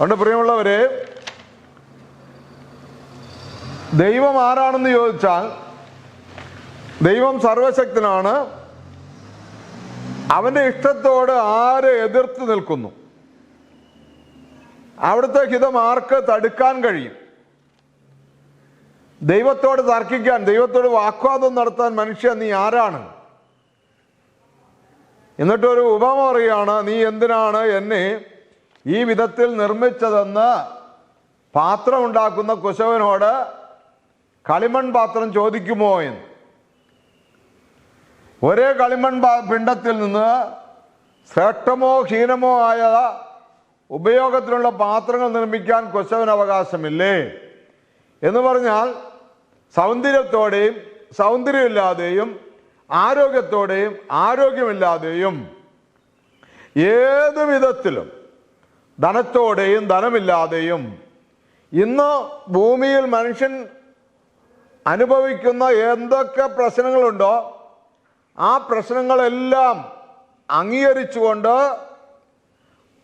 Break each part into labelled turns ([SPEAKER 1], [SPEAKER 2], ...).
[SPEAKER 1] അതുകൊണ്ട് പ്രിയമുള്ളവരെ ദൈവം ആരാണെന്ന് ചോദിച്ചാൽ ദൈവം സർവശക്തനാണ്. അവന്റെ ഇഷ്ടത്തോട് ആര് എതിർത്ത് നിൽക്കുന്നു? അവിടുത്തെ ഹിതം ആർക്ക് തടുക്കാൻ കഴിയും? ദൈവത്തോട് തർക്കിക്കാൻ ദൈവത്തോട് വാക്വാദം നടത്താൻ മനുഷ്യൻ നീ ആരാണ്? എന്നിട്ടൊരു ഉപമ പറയുകയാണ് നീ എന്തിനാണ് എന്നെ ഈ വിധത്തിൽ നിർമ്മിച്ചതെന്ന് പാത്രം ഉണ്ടാക്കുന്ന കുശവനോട് കളിമൺ പാത്രം ചോദിക്കുമോ എന്ന്. ഒരേ കളിമൺ പിണ്ടത്തിൽ നിന്ന് ശ്രേഷ്ഠമോ ഹീനമോ ആയ ഉപയോഗത്തിലുള്ള പാത്രങ്ങൾ നിർമ്മിക്കാൻ കുശവന് അവകാശമില്ലേ എന്ന് പറഞ്ഞാൽ സൗന്ദര്യത്തോടെയും സൗന്ദര്യമില്ലാതെയും ആരോഗ്യത്തോടെയും ആരോഗ്യമില്ലാതെയും ഏത് വിധത്തിലും ധനത്തോടെയും ധനമില്ലാതെയും. ഇന്ന് ഭൂമിയിൽ മനുഷ്യൻ അനുഭവിക്കുന്ന എന്തൊക്കെ പ്രശ്നങ്ങളുണ്ടോ ആ പ്രശ്നങ്ങളെല്ലാം അംഗീകരിച്ചുകൊണ്ട്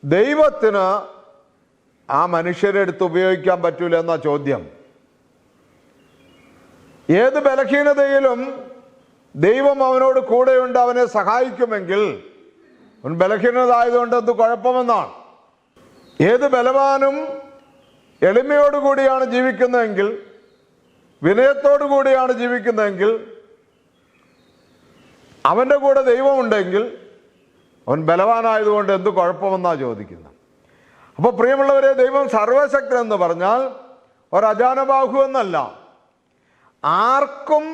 [SPEAKER 1] ദൈവത്തിന് ആ മനുഷ്യരെ എടുത്ത് ഉപയോഗിക്കാൻ പറ്റൂല എന്ന ചോദ്യം. ഏത് ബലഹീനതയിലും ദൈവം അവനോട് കൂടെയുണ്ട് അവനെ സഹായിക്കുമെങ്കിൽ അവൻ ബലഹീനത ആയതുകൊണ്ട് എന്ത് കുഴപ്പമെന്നാണ്. ഏത് ബലവാനും എളിമയോടുകൂടിയാണ് ജീവിക്കുന്നതെങ്കിൽ വിനയത്തോടു കൂടിയാണ് ജീവിക്കുന്നതെങ്കിൽ അവന്റെ കൂടെ ദൈവമുണ്ടെങ്കിൽ അവൻ ബലവാനായതുകൊണ്ട് എന്ത് കുഴപ്പമെന്നാണ് ചോദിക്കുന്നത്. അപ്പോൾ പ്രിയമുള്ളവരെ ദൈവം സർവശക്തൻ എന്ന് പറഞ്ഞാൽ ഒരജാനബാഹു എന്നല്ല ആർക്കും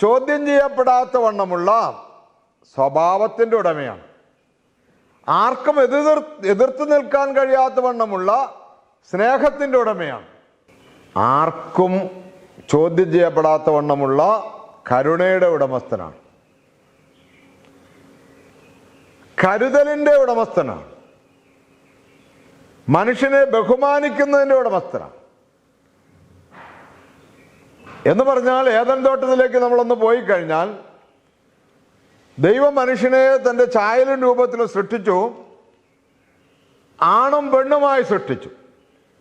[SPEAKER 1] ചോദ്യം ചെയ്യപ്പെടാത്ത വണ്ണമുള്ള സ്വഭാവത്തിന്റെ ഉടമയാണ്. ആർക്കും എതിർ എതിർത്ത് നിൽക്കാൻ കഴിയാത്ത വണ്ണമുള്ള സ്നേഹത്തിന്റെ ഉടമയാണ്. ആർക്കും ചോദ്യം ചെയ്യപ്പെടാത്ത വണ്ണമുള്ള കരുണയുടെ ഉടമസ്ഥനാണ്. കരുതലിന്റെ ഉടമസ്ഥനാണ്. മനുഷ്യനെ ബഹുമാനിക്കുന്നതിന്റെ ഉടമസ്ഥനാണ്. എന്ന് പറഞ്ഞാൽ ഏതൻ തോട്ടത്തിലേക്ക് നമ്മളൊന്ന് പോയി കഴിഞ്ഞാൽ ദൈവം മനുഷ്യനെ തന്റെ ചായലും രൂപത്തിൽ സൃഷ്ടിച്ചു. ആണും പെണ്ണുമായി സൃഷ്ടിച്ചു.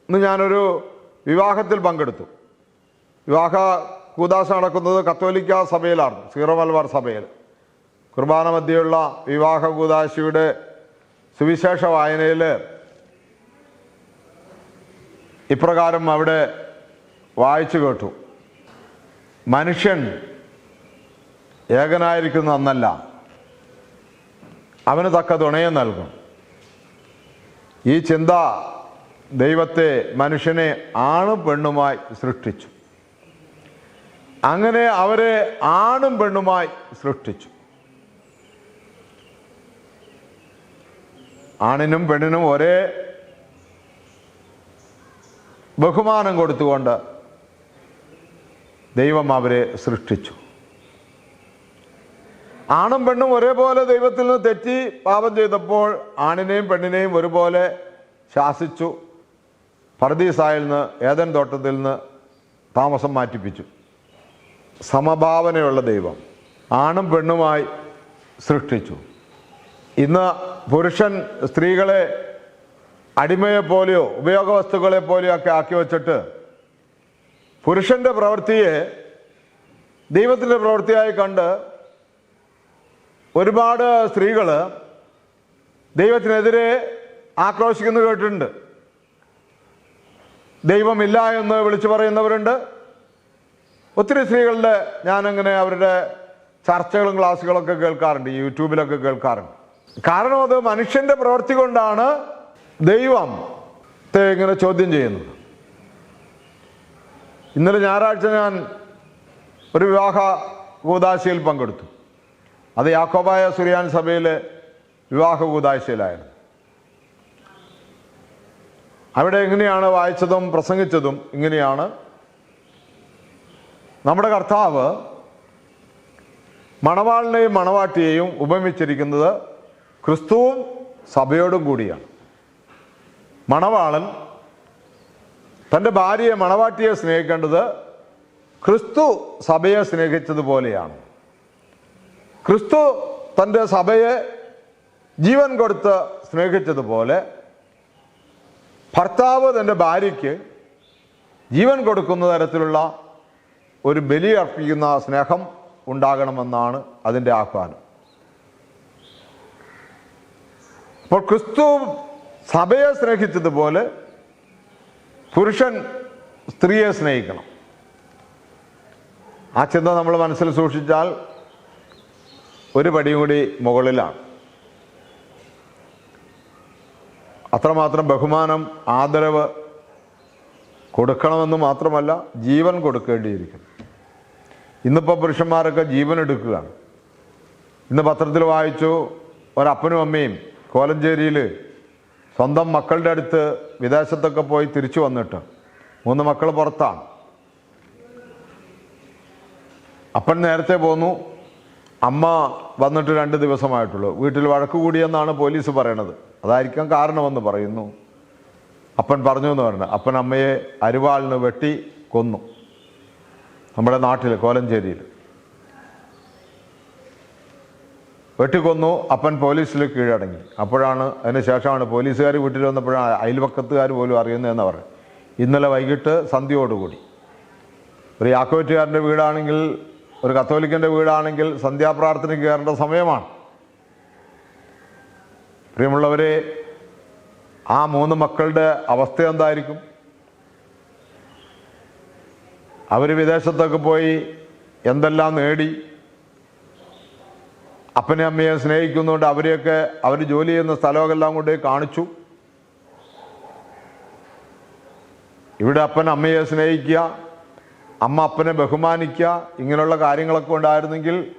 [SPEAKER 1] ഇന്ന് ഞാനൊരു വിവാഹത്തിൽ പങ്കെടുത്തു. വിവാഹ കൂദാശ നടക്കുന്നത് കത്തോലിക്ക സഭയിലാണ് സീറോ സഭയിൽ. കുർബാന മധ്യയുള്ള വിവാഹ കൂദാശിയുടെ സുവിശേഷ വായനയിൽ ഇപ്രകാരം അവിടെ വായിച്ചു കേട്ടു. മനുഷ്യൻ ഏകനായിരിക്കുന്ന അന്നല്ല അവന് തക്ക തുണയെ നൽകും. ഈ ചിന്ത ദൈവത്തെ മനുഷ്യനെ ആണും പെണ്ണുമായി സൃഷ്ടിച്ചു. അങ്ങനെ അവരെ ആണും പെണ്ണുമായി സൃഷ്ടിച്ചു. ആണിനും പെണ്ണിനും ഒരേ ബഹുമാനം കൊടുത്തുകൊണ്ട് ദൈവം അവരെ സൃഷ്ടിച്ചു. ആണും പെണ്ണും ഒരേപോലെ ദൈവത്തിൽ നിന്ന് തെറ്റി പാപം ചെയ്തപ്പോൾ ആണിനെയും പെണ്ണിനെയും ഒരുപോലെ ശാസിച്ചു. പർദീസായിൽ നിന്ന് ഏതൻ തോട്ടത്തിൽ നിന്ന് താമസം മാറ്റിപ്പിച്ചു. സമഭാവനയുള്ള ദൈവം ആണും പെണ്ണുമായി സൃഷ്ടിച്ചു. ഇന്ന് പുരുഷൻ സ്ത്രീകളെ അടിമയെ പോലെയോ ഉപയോഗ വസ്തുക്കളെ പോലെയോ ഒക്കെ ആക്കി വച്ചിട്ട് പുരുഷന്റെ പ്രവൃത്തിയെ ദൈവത്തിന്റെ പ്രവൃത്തിയായി കണ്ട് ഒരുപാട് സ്ത്രീകൾ ദൈവത്തിനെതിരെ ആക്രോശിക്കുന്നു കേട്ടിട്ടുണ്ട്. ദൈവമില്ല എന്ന് വിളിച്ചു പറയുന്നവരുണ്ട്. ഒത്തിരി സ്ത്രീകളുടെ ഞാനങ്ങനെ അവരുടെ ചർച്ചകളും ക്ലാസ്സുകളൊക്കെ കേൾക്കാറുണ്ട് യൂട്യൂബിലൊക്കെ കേൾക്കാറുണ്ട്. കാരണം അത് മനുഷ്യന്റെ പ്രവൃത്തി കൊണ്ടാണ് ദൈവം ഇങ്ങനെ ചോദ്യം ചെയ്യുന്നത്. ഇന്നലെ ഞായറാഴ്ച ഞാൻ ഒരു വിവാഹ കൂതാശയിൽ പങ്കെടുത്തു. അത് യാക്കോബായ സുറിയാൻ സഭയിലെ വിവാഹ അവിടെ എങ്ങനെയാണ് വായിച്ചതും പ്രസംഗിച്ചതും ഇങ്ങനെയാണ്. നമ്മുടെ കർത്താവ് മണവാളിനെയും മണവാട്ടിയെയും ഉപമിച്ചിരിക്കുന്നത് ക്രിസ്തുവും സഭയോടും കൂടിയാണ്. മണവാളൻ തന്റെ ഭാര്യയെ മണവാട്ടിയെ സ്നേഹിക്കേണ്ടത് ക്രിസ്തു സഭയെ സ്നേഹിച്ചതുപോലെയാണ്. ക്രിസ്തു തന്റെ സഭയെ ജീവൻ കൊടുത്ത് സ്നേഹിച്ചതുപോലെ ഭർത്താവ് തന്റെ ഭാര്യയ്ക്ക് ജീവൻ കൊടുക്കുന്ന തരത്തിലുള്ള ഒരു ബലി അർപ്പിക്കുന്ന സ്നേഹം ഉണ്ടാകണമെന്നാണ് അതിന്റെ ആഹ്വാനം. അപ്പോൾ ക്രിസ്തു സഭയെ സ്നേഹിച്ചതുപോലെ പുരുഷൻ സ്ത്രീയെ സ്നേഹിക്കണം. ആ ചിന്ത നമ്മൾ മനസ്സിൽ സൂക്ഷിച്ചാൽ ഒരു പടിയും കൂടി മുകളിലാണ്. അത്രമാത്രം ബഹുമാനം ആദരവ് കൊടുക്കണമെന്ന് മാത്രമല്ല ജീവൻ കൊടുക്കേണ്ടിയിരിക്കുന്നു. ഇന്നിപ്പോൾ പുരുഷന്മാരൊക്കെ ജീവൻ എടുക്കുകയാണ്. ഇന്ന് പത്രത്തിൽ വായിച്ചു ഒരപ്പനും അമ്മയും കോലഞ്ചേരിയിൽ സ്വന്തം മക്കളുടെ അടുത്ത് വിദേശത്തൊക്കെ പോയി തിരിച്ചു വന്നിട്ട് മൂന്ന് മക്കൾ പുറത്താണ്. അപ്പൻ നേരത്തെ പോന്നു. അമ്മ വന്നിട്ട് രണ്ട് ദിവസമായിട്ടുള്ളൂ. വീട്ടിൽ വഴക്ക് കൂടിയെന്നാണ് പോലീസ് പറയണത്. അതായിരിക്കാം കാരണമെന്ന് പറയുന്നു. അപ്പൻ പറഞ്ഞു എന്ന് പറഞ്ഞു. അപ്പൻ അമ്മയെ അരിവാളിന് വെട്ടി കൊന്നു. നമ്മുടെ നാട്ടിൽ കോലഞ്ചേരിയിൽ വെട്ടിക്കൊന്നു അപ്പൻ പോലീസിൽ കീഴടങ്ങി. അപ്പോഴാണ് അതിന് ശേഷമാണ് പോലീസുകാർ വീട്ടിൽ വന്നപ്പോഴാണ് അയൽവക്കത്തുകാർ പോലും അറിയുന്നതെന്ന് പറഞ്ഞു ഇന്നലെ വൈകിട്ട് സന്ധ്യയോടുകൂടി. ഒരു യാക്കോറ്റുകാരന്റെ വീടാണെങ്കിൽ ഒരു കത്തോലിക്കന്റെ വീടാണെങ്കിൽ സന്ധ്യാപ്രാർത്ഥന കയറേണ്ട സമയമാണ്. പ്രിയമുള്ളവരെ ആ മൂന്ന് മക്കളുടെ അവസ്ഥ എന്തായിരിക്കും? അവർ വിദേശത്തൊക്കെ പോയി എന്തെല്ലാം നേടി? അപ്പനെ അമ്മയെ സ്നേഹിക്കുന്നുണ്ട് അവരെയൊക്കെ അവർ ജോലി ചെയ്യുന്ന സ്ഥലമൊക്കെ എല്ലാം കൊണ്ട് കാണിച്ചു. ഇവിടെ അപ്പൻ അമ്മയെ സ്നേഹിക്കുക അമ്മ അപ്പനെ ബഹുമാനിക്കുക ഇങ്ങനെയുള്ള കാര്യങ്ങളൊക്കെ ഉണ്ടായിരുന്നെങ്കിൽ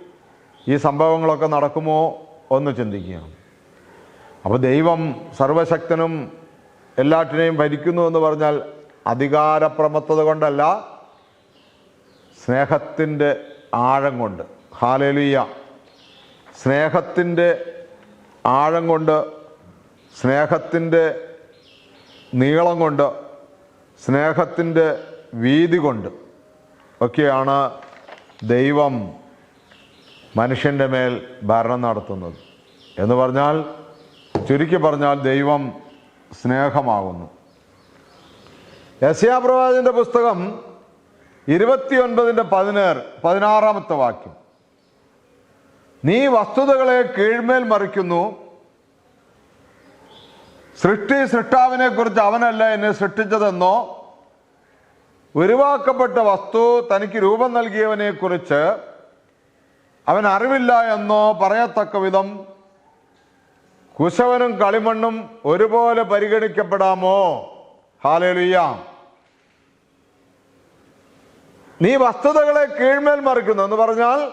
[SPEAKER 1] ഈ സംഭവങ്ങളൊക്കെ നടക്കുമോ ഒന്ന് ചിന്തിക്കുക. അപ്പോൾ ദൈവം സർവശക്തനും എല്ലാറ്റിനെയും ഭരിക്കുന്നു എന്ന് പറഞ്ഞാൽ അധികാരപ്രമത്തത കൊണ്ടല്ല സ്നേഹത്തിന്റെ ആഴം കൊണ്ട്. ഹാലലിയ. സ്നേഹത്തിന്റെ ആഴം കൊണ്ട് സ്നേഹത്തിന്റെ നീളം കൊണ്ട് സ്നേഹത്തിന്റെ വീതി കൊണ്ട് ഒക്കെയാണ് ദൈവം മനുഷ്യന്റെ മേൽ ഭരണം നടത്തുന്നത്. എന്ന് പറഞ്ഞാൽ ചുരുക്കി പറഞ്ഞാൽ ദൈവം സ്നേഹമാകുന്നു. യസ്യാപ്രവാചന്റെ പുസ്തകം ഇരുപത്തിയൊൻപതിന്റെ പതിനേറ് പതിനാറാമത്തെ വാക്യം. നീ വസ്തുതകളെ കീഴ്മേൽ മറിക്കുന്നു. സൃഷ്ടി സൃഷ്ടാവിനെക്കുറിച്ച് അവനല്ല എന്നെ സൃഷ്ടിച്ചതെന്നോ ഉരുവാക്കപ്പെട്ട വസ്തു തനിക്ക് രൂപം നൽകിയവനെ കുറിച്ച് അവൻ അറിവില്ല എന്നോ പറയത്തക്ക വിധം കുശവനും കളിമണ്ണും ഒരുപോലെ പരിഗണിക്കപ്പെടാമോ? ഹാലേലിയ. നീ വസ്തുതകളെ കീഴ്മേൽ മറിക്കുന്നു എന്ന് പറഞ്ഞാൽ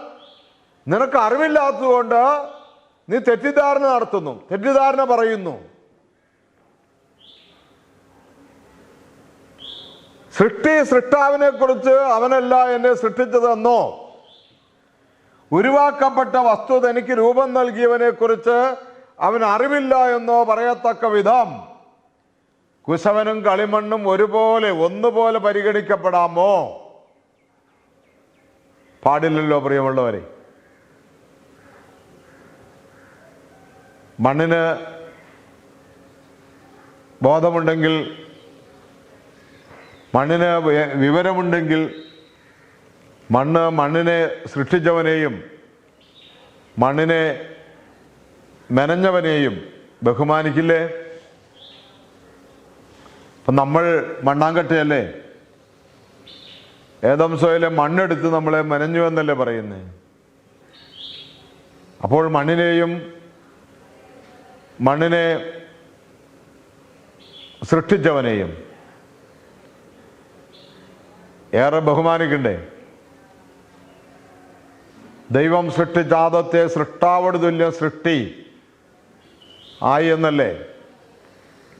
[SPEAKER 1] നിനക്ക് അറിവില്ലാത്തതുകൊണ്ട് നീ തെറ്റിദ്ധാരണ നടത്തുന്നു തെറ്റിദ്ധാരണ പറയുന്നു. സൃഷ്ടി സൃഷ്ടാവിനെ കുറിച്ച് അവനല്ല എന്നെ സൃഷ്ടിച്ചതെന്നോ? ഉരുവാക്കപ്പെട്ട വസ്തു തനിക്ക് രൂപം നൽകിയവനെ കുറിച്ച് അവൻ അറിവില്ല എന്നോ പറയത്തക്ക വിധം. കുശവനും കളിമണ്ണും ഒരുപോലെ ഒന്നുപോലെ പരിഗണിക്കപ്പെടാമോ? പാടില്ലല്ലോ പ്രിയമുള്ളവരെ. മണ്ണിന് ബോധമുണ്ടെങ്കിൽ മണ്ണിന് വിവരമുണ്ടെങ്കിൽ മണ്ണ് മണ്ണിനെ സൃഷ്ടിച്ചവനെയും മണ്ണിനെ മെനഞ്ഞവനെയും ബഹുമാനിക്കില്ലേ? അപ്പം നമ്മൾ മണ്ണാങ്കട്ടയല്ലേ? ഏതം സോയിലെ മണ്ണെടുത്ത് നമ്മളെ മെനഞ്ഞു എന്നല്ലേ പറയുന്നത് അപ്പോൾ മണ്ണിനെയും മണ്ണിനെ സൃഷ്ടിച്ചവനെയും ഏറെ ബഹുമാനിക്കണ്ടേ? ദൈവം സൃഷ്ടിജാതത്തെ സൃഷ്ടാവോട് തുല്യം സൃഷ്ടി ആയി എന്നല്ലേ?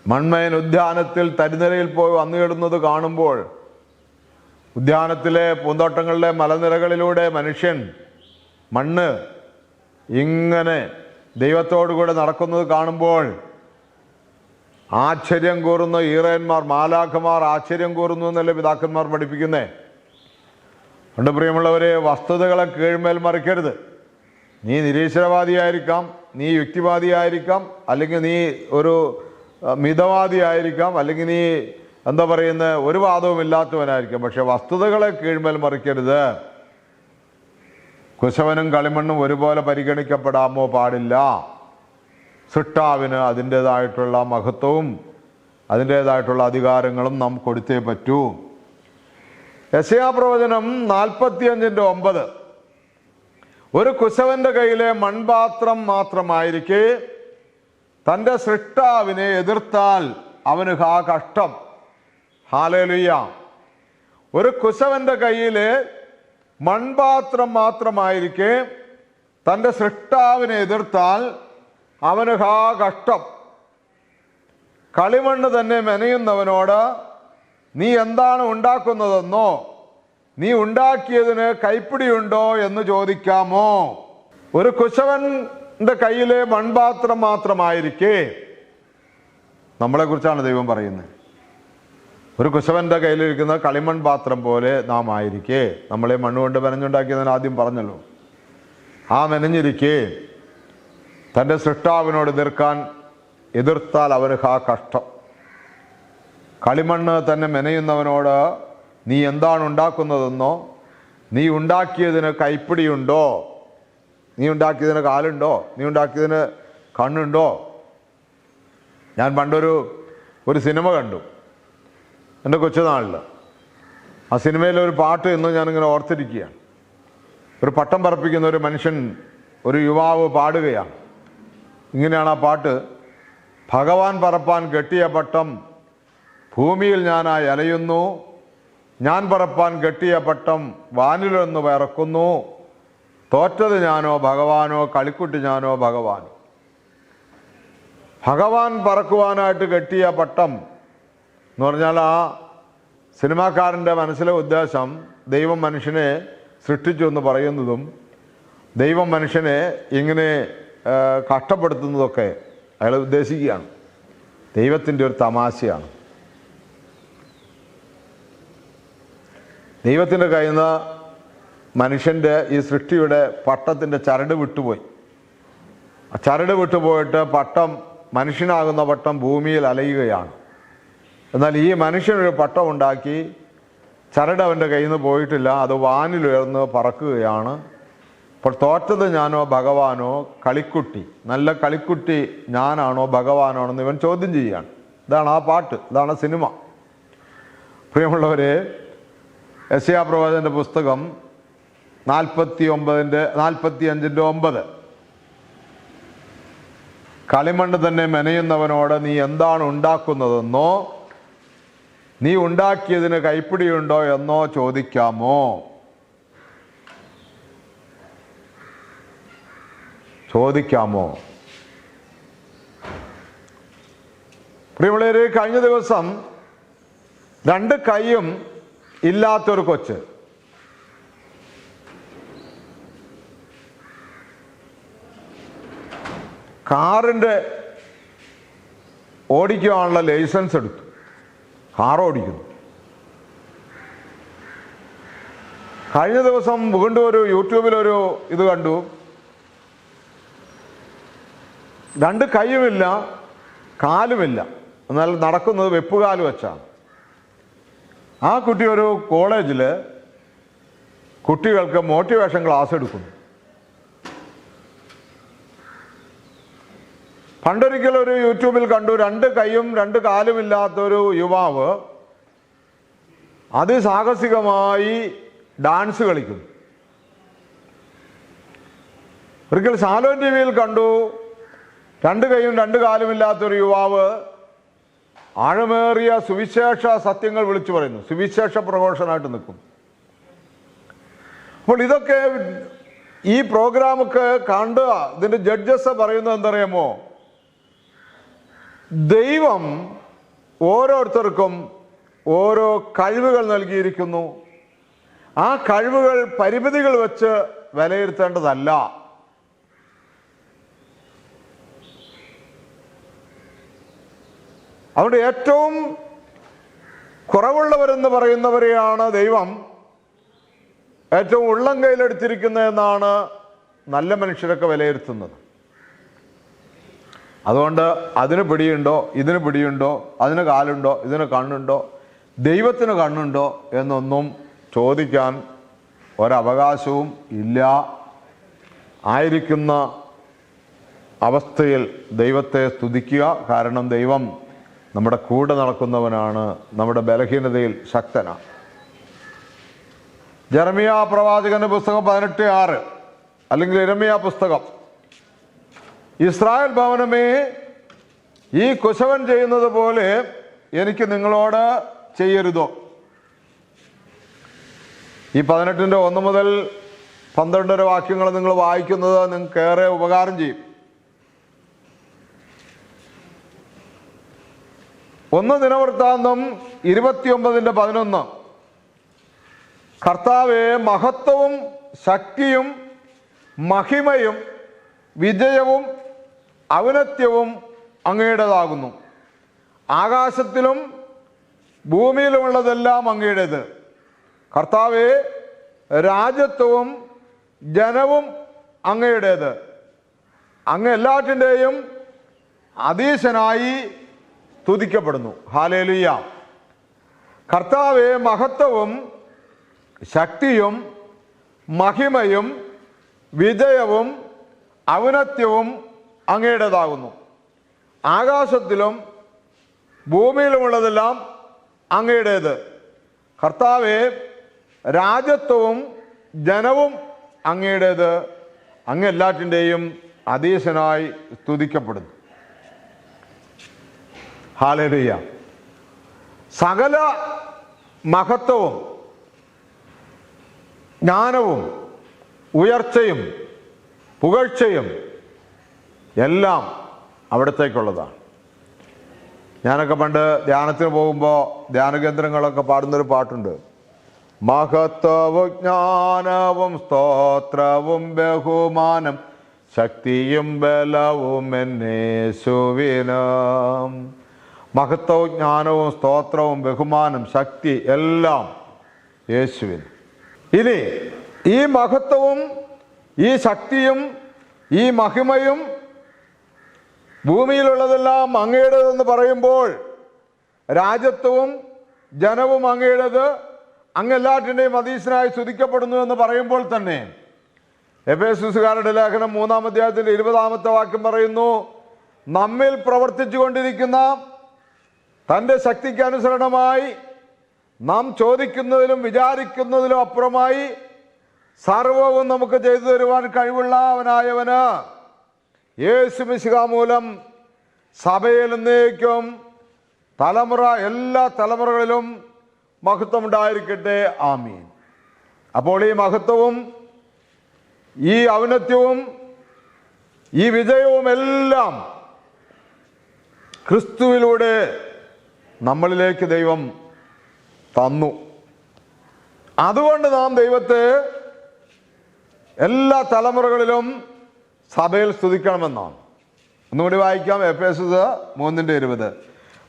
[SPEAKER 1] മൺമയൻ ഉദ്യാനത്തിൽ തരിനിരയിൽ പോയി വന്നുകിടുന്നത് കാണുമ്പോൾ ഉദ്യാനത്തിലെ പൂന്തോട്ടങ്ങളിലെ മലനിരകളിലൂടെ മനുഷ്യൻ മണ്ണ് ഇങ്ങനെ ദൈവത്തോടുകൂടെ നടക്കുന്നത് കാണുമ്പോൾ ആശ്ചര്യം കൂറുന്ന ഈറയന്മാർ മാലാഖമാർ ആശ്ചര്യം കൂറുന്നു എന്നല്ലേ പിതാക്കന്മാർ പഠിപ്പിക്കുന്നേ? അതുകൊണ്ട് പ്രിയമുള്ളവരെ വസ്തുതകളെ കീഴ്മേൽ മറിക്കരുത്. നീ നിരീശ്വരവാദിയായിരിക്കാം നീ യുക്തിവാദിയായിരിക്കാം അല്ലെങ്കിൽ നീ ഒരു മിതവാദിയായിരിക്കാം അല്ലെങ്കിൽ നീ എന്താ പറയുന്ന ഒരു വാദവും ഇല്ലാത്തവനായിരിക്കാം. പക്ഷെ വസ്തുതകളെ കീഴ്മേൽ മറിക്കരുത്. കുശവനും കളിമണ്ണും ഒരുപോലെ പരിഗണിക്കപ്പെടാമോ? പാടില്ല. സിട്ടാവിന് അതിന്റെതായിട്ടുള്ള മഹത്വവും അതിന്റെതായിട്ടുള്ള അധികാരങ്ങളും നാം കൊടുത്തേ പറ്റൂ. യശയാ പ്രവചനം നാൽപ്പത്തിയഞ്ചിന്റെ ഒമ്പത്. ഒരു കുശവന്റെ കയ്യിലെ മൺപാത്രം മാത്രമായിരിക്കെ തന്റെ സൃഷ്ടാവിനെ എതിർത്താൽ അവന് ഹാ കഷ്ടം. ഹാലലുയ്യ ഒരു കുശവന്റെ കയ്യിലെ മൺപാത്രം മാത്രമായിരിക്കെ തന്റെ സൃഷ്ടാവിനെ എതിർത്താൽ അവന് ഹാ കഷ്ടം. കളിമണ്ണ് തന്നെ മെനയുന്നവനോട് നീ എന്താണ് ഉണ്ടാക്കുന്നതെന്നോ? നീ ഉണ്ടാക്കിയതിന് കൈപ്പിടിയുണ്ടോ എന്ന് ചോദിക്കാമോ? ഒരു കുശവന്റെ കയ്യിലെ മൺപാത്രം മാത്രമായിരിക്കെ. നമ്മളെ കുറിച്ചാണ് ദൈവം പറയുന്നത്. ഒരു കുശവന്റെ കയ്യിലിരിക്കുന്ന കളിമൺ പാത്രം പോലെ നാം ആയിരിക്കെ നമ്മളെ മണ്ണുകൊണ്ട് മെനഞ്ഞുണ്ടാക്കിയതിന് ആദ്യം പറഞ്ഞല്ലോ. ആ മെനഞ്ഞിരിക്കെ. തന്റെ സൃഷ്ടാവിനോട് എതിർക്കാൻ എതിർത്താൽ അവന് ഹാ കഷ്ടം. കളിമണ്ണ് തന്നെ മെനയുന്നവനോട് നീ എന്താണ് ഉണ്ടാക്കുന്നതെന്നോ? നീ ഉണ്ടാക്കിയതിന് കൈപ്പിടിയുണ്ടോ? നീ ഉണ്ടാക്കിയതിന് കാലുണ്ടോ? നീ ഉണ്ടാക്കിയതിന് കണ്ണുണ്ടോ? ഞാൻ പണ്ടൊരു ഒരു സിനിമ കണ്ടു. എന്റെ കൊച്ചുനാളിൽ ആ സിനിമയിലൊരു പാട്ട് എന്ന് ഞാനിങ്ങനെ ഓർത്തിരിക്കുകയാണ്. ഒരു പട്ടം പറപ്പിക്കുന്ന ഒരു മനുഷ്യൻ ഒരു യുവാവ് പാടുകയാണ്. ഇങ്ങനെയാണ് ആ പാട്ട്. ഭഗവാൻ പറപ്പാൻ കെട്ടിയ പട്ടം ഭൂമിയിൽ ഞാനായി അലയുന്നു. ഞാൻ പറപ്പാൻ കെട്ടിയ പട്ടം വാനിലൊന്ന് പറക്കുന്നു തോറ്റത് ഞാനോ ഭഗവാനോ കളിക്കുട്ടി ഞാനോ ഭഗവാനോ. ഭഗവാൻ പറക്കുവാനായിട്ട് കെട്ടിയ പട്ടം എന്ന് പറഞ്ഞാൽ ആ സിനിമാക്കാരന്റെ മനസ്സിലെ ഉദ്ദേശം ദൈവം മനുഷ്യനെ സൃഷ്ടിച്ചു എന്ന് പറയുന്നതും ദൈവം മനുഷ്യനെ ഇങ്ങനെ കഷ്ടപ്പെടുത്തുന്നതൊക്കെ അയാൾ ഉദ്ദേശിക്കുകയാണ്. ദൈവത്തിന്റെ ഒരു തമാശയാണ്. ദൈവത്തിന്റെ കയ്യിൽ നിന്ന് മനുഷ്യന്റെ ഈ സൃഷ്ടിയുടെ പട്ടത്തിന്റെ ചരട് വിട്ടുപോയി. ആ ചരട് വിട്ടുപോയിട്ട് പട്ടം മനുഷ്യനാകുന്ന പട്ടം ഭൂമിയിൽ അലയുകയാണ്. എന്നാൽ ഈ മനുഷ്യനൊരു പട്ടം ഉണ്ടാക്കി ചരട് അവന്റെ കയ്യിൽ നിന്ന് പോയിട്ടില്ല അത് വാനിലുയർന്ന് പറക്കുകയാണ്. അപ്പോൾ തോറ്റത് ഞാനോ ഭഗവാനോ കളിക്കുട്ടി. നല്ല കളിക്കുട്ടി ഞാനാണോ ഭഗവാനാണോ എന്ന് ഇവൻ ചോദ്യം ചെയ്യുകയാണ്. ഇതാണ് ആ പാട്ട് ഇതാണ് സിനിമ. പ്രിയമുള്ളവരെ യശയാ പ്രവാചന്റെ പുസ്തകം നാൽപ്പത്തി ഒമ്പതിന്റെ നാൽപ്പത്തി അഞ്ചിന്റെ ഒമ്പത്. കളിമണ്ണ് തന്നെ മെനയുന്നവനോട് നീ എന്താണ് ഉണ്ടാക്കുന്നതെന്നോ നീ ഉണ്ടാക്കിയതിന് കൈപ്പിടിയുണ്ടോ എന്നോ ചോദിക്കാമോ? ചോദിക്കാമോ? പ്രിയമുള്ളവര് കഴിഞ്ഞ ദിവസം രണ്ട് കൈയും ഇല്ലാത്തൊരു കൊച്ച്. കാറിന്റെ ഓടിക്കുവാനുള്ള ലൈസൻസ് എടുത്തു. കാർ ഓടിക്കുന്നു. കഴിഞ്ഞ ദിവസം വീണ്ടും ഒരു യൂട്യൂബിലൊരു ഇത് കണ്ടു. രണ്ട് കൈയുമില്ല കാലുമില്ല. എന്നാൽ നടക്കുന്നത് വെപ്പുകാൽ വെച്ചാണ്. ആ കുട്ടി ഒരു കോളേജിൽ കുട്ടികൾക്ക് മോട്ടിവേഷൻ ക്ലാസ് എടുക്കുന്നു. പണ്ടൊരിക്കലും ഒരു യൂട്യൂബിൽ കണ്ടു രണ്ട് കൈയും രണ്ട് കാലും ഇല്ലാത്തൊരു യുവാവ് അതിസാഹസികമായി ഡാൻസ് കളിക്കുന്നു. ഒരിക്കൽ സാലോ ടി വിയിൽ കണ്ടു രണ്ട് കൈയും രണ്ട് കാലും ഇല്ലാത്തൊരു യുവാവ് ആഴമേറിയ സുവിശേഷ സത്യങ്ങൾ വിളിച്ചു പറയുന്നു. സുവിശേഷ പ്രഘോഷനായിട്ട് നിൽക്കും. അപ്പോൾ ഇതൊക്കെ ഈ പ്രോഗ്രാമൊക്കെ കണ്ടുക ഇതിന്റെ ജഡ്ജസ് പറയുന്നത് എന്തറിയാമോ? ദൈവം ഓരോരുത്തർക്കും ഓരോ കഴിവുകൾ നൽകിയിരിക്കുന്നു. ആ കഴിവുകൾ പരിമിതികൾ വെച്ച് വിലയിരുത്തേണ്ടതല്ല. അതുകൊണ്ട് ഏറ്റവും കുറവുള്ളവരെന്ന് പറയുന്നവരെയാണ് ദൈവം. ഏറ്റവും ഉള്ളം കയ്യിലെടുത്തിരിക്കുന്നതെന്നാണ് നല്ല മനുഷ്യരൊക്കെ വിലയിരുത്തുന്നത്. അതുകൊണ്ട് അതിന് പിടിയുണ്ടോ ഇതിന് പിടിയുണ്ടോ അതിന് കാലുണ്ടോ ഇതിന് കണ്ണുണ്ടോ ദൈവത്തിന് കണ്ണുണ്ടോ എന്നൊന്നും ചോദിക്കാൻ ഒരവകാശവും ഇല്ല. ആയിരിക്കുന്ന അവസ്ഥയിൽ ദൈവത്തെ സ്തുതിക്കുക. കാരണം ദൈവം നമ്മുടെ കൂടെ നടക്കുന്നവനാണ് നമ്മുടെ ബലഹീനതയിൽ ശക്തനാണ് ജർമിയ പ്രവാചകന്റെ പുസ്തകം പതിനെട്ട് ആറ് അല്ലെങ്കിൽ ഇരമിയ പുസ്തകം. ഇസ്രായേൽ ഭവനമേ ഈ കുശവൻ ചെയ്യുന്നത് പോലെ എനിക്ക് നിങ്ങളോട് ചെയ്യരുതോ? ഈ പതിനെട്ടിന്റെ ഒന്ന് മുതൽ പന്ത്രണ്ടര വാക്യങ്ങൾ നിങ്ങൾ വായിക്കുന്നത് നിങ്ങൾക്ക് ഏറെ ഉപകാരം ചെയ്യും. ഒന്ന് ദിനവൃത്താന്തം ഇരുപത്തിയൊമ്പതിന്റെ പതിനൊന്ന്. കർത്താവെ മഹത്വവും ശക്തിയും മഹിമയും വിജയവും ഔന്നത്യവും അങ്ങയുടേതാകുന്നു. ആകാശത്തിലും ഭൂമിയിലുമുള്ളതെല്ലാം അങ്ങയുടേത്. കർത്താവെ രാജ്യത്വവും ജനവും അങ്ങയുടേത്. അങ്ങ് എല്ലാറ്റിന്റെയും അതീശനായി സ്തുതിക്കപ്പെടുന്നു. ഹാലേലുയ്യ കർത്താവെ മഹത്വവും ശക്തിയും മഹിമയും വിജയവും ഔന്നത്യവും അങ്ങയുടേതാകുന്നു. ആകാശത്തിലും ഭൂമിയിലുമുള്ളതെല്ലാം അങ്ങയുടേത്. കർത്താവെ രാജ്യത്വവും ജനവും അങ്ങയുടേത്. അങ്ങ് എല്ലാറ്റിന്റെയും അതീശനായി സ്തുതിക്കപ്പെടുന്നു. ഹാലരിയ സകല മഹത്വവും ജ്ഞാനവും ഉയർച്ചയും പുകഴ്ചയും എല്ലാം അവിടത്തേക്കുള്ളതാണ്. ഞാനൊക്കെ പണ്ട് ധ്യാനത്തിന് പോകുമ്പോൾ ധ്യാനകേന്ദ്രങ്ങളൊക്കെ പാടുന്നൊരു പാട്ടുണ്ട്. മഹത്വവും ജ്ഞാനവും സ്തോത്രവും ബഹുമാനം ശക്തിയും ബലവും എന്നേശുവിനം. മഹത്വവും ജ്ഞാനവും സ്തോത്രവും ബഹുമാനം ശക്തി എല്ലാം യേശുവിന്. ഇനി ഈ മഹത്വവും ഈ ശക്തിയും ഈ മഹിമയും ഭൂമിയിലുള്ളതെല്ലാം അങ്ങയുടേതെന്ന് പറയുമ്പോൾ രാജ്യത്വവും ജനവും അങ്ങയുടേത് അങ്ങെല്ലാറ്റിന്റെയും അതീശനായി സ്തുതിക്കപ്പെടുന്നു എന്ന് പറയുമ്പോൾ തന്നെ എഫേസുകാരുടെ ലേഖനം മൂന്നാം അധ്യായത്തിന്റെ ഇരുപതാമത്തെ വാക്യം പറയുന്നു നമ്മിൽ പ്രവർത്തിച്ചു കൊണ്ടിരിക്കുന്ന തന്റെ ശക്തിക്ക് അനുസരണമായി നാം ചോദിക്കുന്നതിലും വിചാരിക്കുന്നതിലും അപ്പുറമായി സർവവും നമുക്ക് ചെയ്തു തരുവാൻ കഴിവുള്ള അവനായവന് യേശു മിശിക മൂലം സഭയിൽ എന്നേക്കും തലമുറ എല്ലാ തലമുറകളിലും മഹത്വം ഉണ്ടായിരിക്കട്ടെ ആമീൻ. അപ്പോൾ ഈ മഹത്വവും ഈ ഔന്നത്യവും ഈ വിജയവും എല്ലാം ക്രിസ്തുവിലൂടെ നമ്മളിലേക്ക് ദൈവം തന്നു. അതുകൊണ്ട് നാം ദൈവത്തെ എല്ലാ തലമുറകളിലും സഭയിൽ സ്തുതിക്കണമെന്നാണ്. ഒന്നുകൂടി വായിക്കാം എഫ് എസ് മൂന്നിന്റെ ഇരുപത്.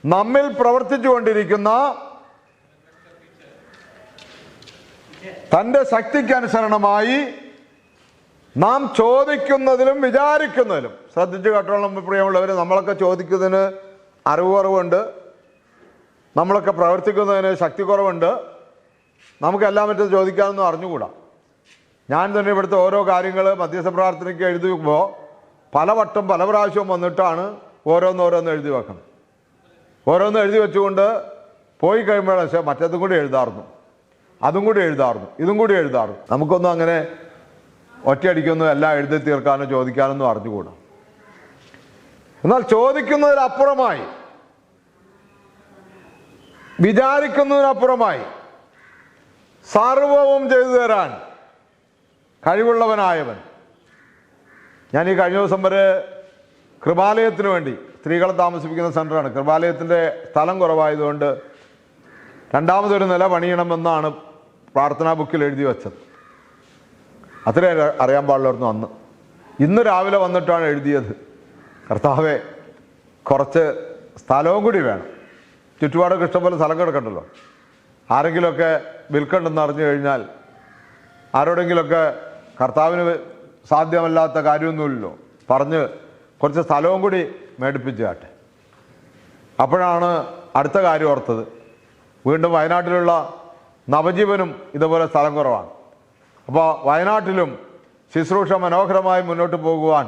[SPEAKER 1] നമ്മിൽ പ്രവർത്തിച്ചു കൊണ്ടിരിക്കുന്ന തന്റെ ശക്തിക്കനുസരണമായി നാം ചോദിക്കുന്നതിലും വിചാരിക്കുന്നതിലും. ശ്രദ്ധിച്ച് കേട്ടോളം പ്രിയമുള്ളവർ നമ്മളൊക്കെ ചോദിക്കുന്നതിന് അറിവ് കുറവുണ്ട്. നമ്മളൊക്കെ പ്രവർത്തിക്കുന്നതിന് ശക്തി കുറവുണ്ട്. നമുക്കെല്ലാം പറ്റും ചോദിക്കാമെന്ന് അറിഞ്ഞുകൂടാ. ഞാൻ തന്നെ ഇവിടുത്തെ ഓരോ കാര്യങ്ങൾ മധ്യസ്ഥ പ്രാർത്ഥനയ്ക്ക് എഴുതി വെക്കുമ്പോൾ പലവട്ടം പല പ്രാവശ്യവും വന്നിട്ടാണ് ഓരോന്നോരോന്ന് എഴുതി വെക്കണം ഓരോന്ന് എഴുതി വെച്ചുകൊണ്ട് പോയി കഴിയുമ്പോഴാണ് പക്ഷേ മറ്റേതും കൂടി എഴുതാറുന്നു അതും കൂടി എഴുതാറുന്നു ഇതും കൂടി എഴുതാറുന്നു നമുക്കൊന്നും അങ്ങനെ ഒറ്റയടിക്കൊന്നും എല്ലാം എഴുതി തീർക്കാനോ ചോദിക്കാനൊന്നും അറിഞ്ഞുകൂടാ. എന്നാൽ ചോദിക്കുന്നതിനപ്പുറമായി വിചാരിക്കുന്നതിനപ്പുറമായി സർവവും ചെയ്തു തരാൻ കഴിവുള്ളവനായവൻ. ഞാൻ ഈ കഴിഞ്ഞ ദിവസം വരെ കൃപാലയത്തിന് വേണ്ടി സ്ത്രീകളെ താമസിപ്പിക്കുന്ന സെന്ററാണ് കൃപാലയത്തിന്റെ സ്ഥലം കുറവായതുകൊണ്ട് രണ്ടാമതൊരു നില പണിയണമെന്നാണ് പ്രാർത്ഥനാ ബുക്കിൽ എഴുതി വെച്ചത്. അത്രേ അറി- അറിയാൻ പാടില്ലായിരുന്നു അന്ന്. ഇന്ന് രാവിലെ വന്നിട്ടാണ് എഴുതിയത്. കർത്താവെ കുറച്ച് സ്ഥലവും കൂടി വേണം. ചുറ്റുപാടൊക്കെ ഇഷ്ടംപോലെ സ്ഥലം കിടക്കണ്ടല്ലോ ആരെങ്കിലുമൊക്കെ വിൽക്കണ്ടെന്ന് അറിഞ്ഞു കഴിഞ്ഞാൽ ആരോടെങ്കിലുമൊക്കെ കർത്താവിന് സാധ്യമല്ലാത്ത കാര്യമൊന്നുമില്ലല്ലോ. പറഞ്ഞ് കുറച്ച് സ്ഥലവും കൂടി മേടിപ്പിച്ചു കാട്ടെ അപ്പോഴാണ് അടുത്ത കാര്യം ഓർത്തത്. വീണ്ടും വയനാട്ടിലുള്ള നവജീവനും ഇതുപോലെ സ്ഥലം കുറവാണ്. അപ്പോൾ വയനാട്ടിലും ശുശ്രൂഷ മനോഹരമായി മുന്നോട്ട് പോകുവാൻ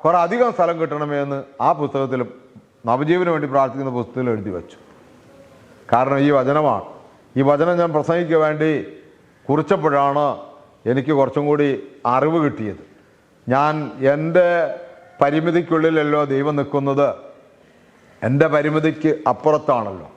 [SPEAKER 1] കുറേ അധികം സ്ഥലം കിട്ടണമെന്ന് ആ പുസ്തകത്തിലും നവജീവന് വേണ്ടി പ്രാർത്ഥിക്കുന്ന പുസ്തകത്തിൽ എഴുതി വെച്ചു. കാരണം ഈ വചനമാണ്. ഈ വചനം ഞാൻ പ്രസംഗിക്കുക വേണ്ടി കുറിച്ചപ്പോഴാണ് എനിക്ക് കുറച്ചും കൂടി അറിവ് കിട്ടിയത്. ഞാൻ എന്റെ പരിമിതിക്കുള്ളിലല്ലോ ദൈവം നിൽക്കുന്നത്. എന്റെ പരിമിതിക്ക് അപ്പുറത്താണല്ലോ.